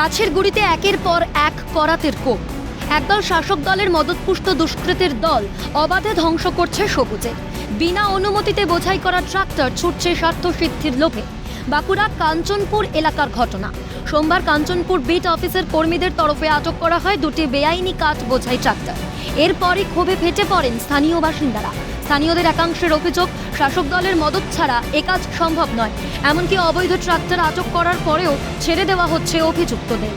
গাছের গুড়িতে একের পর এক করাতের কোপ। একদল শাসক দলের মদতপুষ্ট দুষ্কৃতের দল অবাধে ধ্বংস করছে সবুজে। বিনা অনুমতিতে বোঝাই করা ট্রাক্টর ছুটছে স্বার্থ সিদ্ধির লোভে। বাঁকুড়া কাঞ্চনপুর এলাকার ঘটনা। সোমবার কাঞ্চনপুর বিট অফিসের কর্মীদের তরফে আটক করা হয় দুটি বেআইনি কাঠ বোঝাই ট্রাক্টর। এরপরই ক্ষোভে ফেটে পড়েন স্থানীয় বাসিন্দারা। স্থানীয়দের একাংশের অভিযোগ শাসক দলের মদত ছাড়া এ কাজ সম্ভব নয়। এমনকি অবৈধ ট্রাক্টর আটক করার পরেও ছেড়ে দেওয়া হচ্ছে অভিযুক্তদের।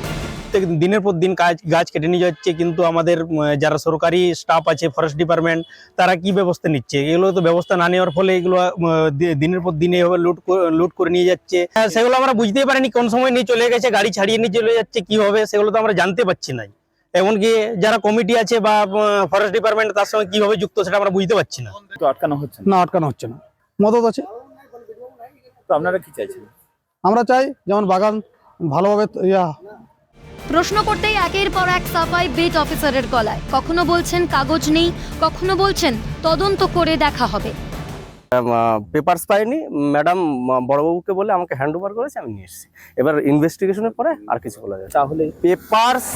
দিনের পর দিন কাজ গাছ কেটে নিয়ে যাচ্ছে কিন্তু আমাদের যারা সরকারি স্টাফ আছে ফরেস্ট ডিপার্টমেন্ট তারা কি ব্যবস্থা নিচ্ছে? এগুলো তো ব্যবস্থা না নেওয়ার ফলে এগুলো দিনের পর দিন লুট লুট করে নিয়ে যাচ্ছে। হ্যাঁ, সেগুলো আমরা বুঝতেই পারিনি কোন সময় নিয়ে চলে গেছে গাড়ি ছাড়িয়ে নিয়ে চলে যাচ্ছে কি হবে সেগুলো তো আমরা জানতে পারছি না এমনকি যারা কমিটি আছে বা ফরেস্ট ডিপার্টমেন্ট তার সঙ্গে কীভাবে যুক্ত সেটা আমরা বুঝতে পারছি না। আটকানো হচ্ছে না? আটকানো হচ্ছে না। মদত আছে। তো আপনারা কি চাইছেন? আমরা চাই যেমন বাগান ভালোভাবে ইয়া। প্রশ্ন করতেই একের পর এক সাফাই বিট অফিসারের গলায়। কখনো বলছেন কাগজ নেই কখনো বলছেন তদন্ত করে দেখা হবে। পেপারস পাইনি। ম্যাডাম বড়বাবুকে বলে আমাকে হ্যান্ড ওভার করেছে আমি নিয়ে এসেছি। এবার ইনভেস্টিগেশনের পরে আর কিছু বলা যায় তাহলে পেপারস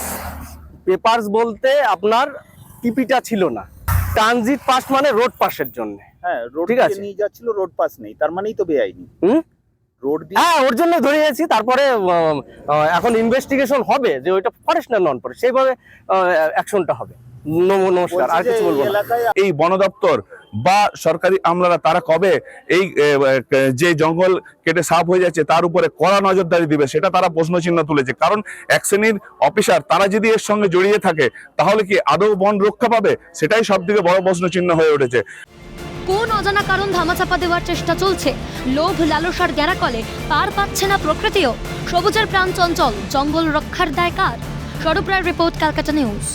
পেপারস বলতে আপনার টিপিটা ছিল না। ট্রানজিট পাস মানে রোড পাসের জন্য। হ্যাঁ রোড ঠিক আছে। নিয়ে যাচ্ছিল রোড পাস নেই। তার মানেই তো বেআইনি। হুম? রোড হ্যাঁ ওর জন্য ধরে গেছি তারপরে এখন ইনভেস্টিগেশন হবে যে ওইটা ফরেস্ট না নন ফরেস্ট সেইভাবে অ্যাকশনটা হবে। নম- নমস্কার আর কিছু বলব এলাকায় এই বন দপ্তর বা সরকারি আমলারা তারা কবে এই যে জঙ্গল কেটে সাফ হয়ে যাচ্ছে তার উপরে কড়া নজরদারি দিবে সেটা তারা প্রশ্নচিহ্ন তুলেছে। কারণ এক শ্রেণির অফিসার তারা যদি এর সঙ্গে জড়িয়ে থাকে, তাহলে কি আদৌ বন রক্ষা পাবে? সেটাই সব থেকে বড় প্রশ্নচিহ্ন হয়ে উঠেছে। কোন অজানা কারণ ধামাচাপা দেওয়ার চেষ্টা চলছে? লোভ, লালসার গ্যারাকলে পার পাচ্ছে না প্রকৃতিও। সবুজের প্রাণ চঞ্চল, জঙ্গল রক্ষার দায় কার? Roy report, Calcutta news.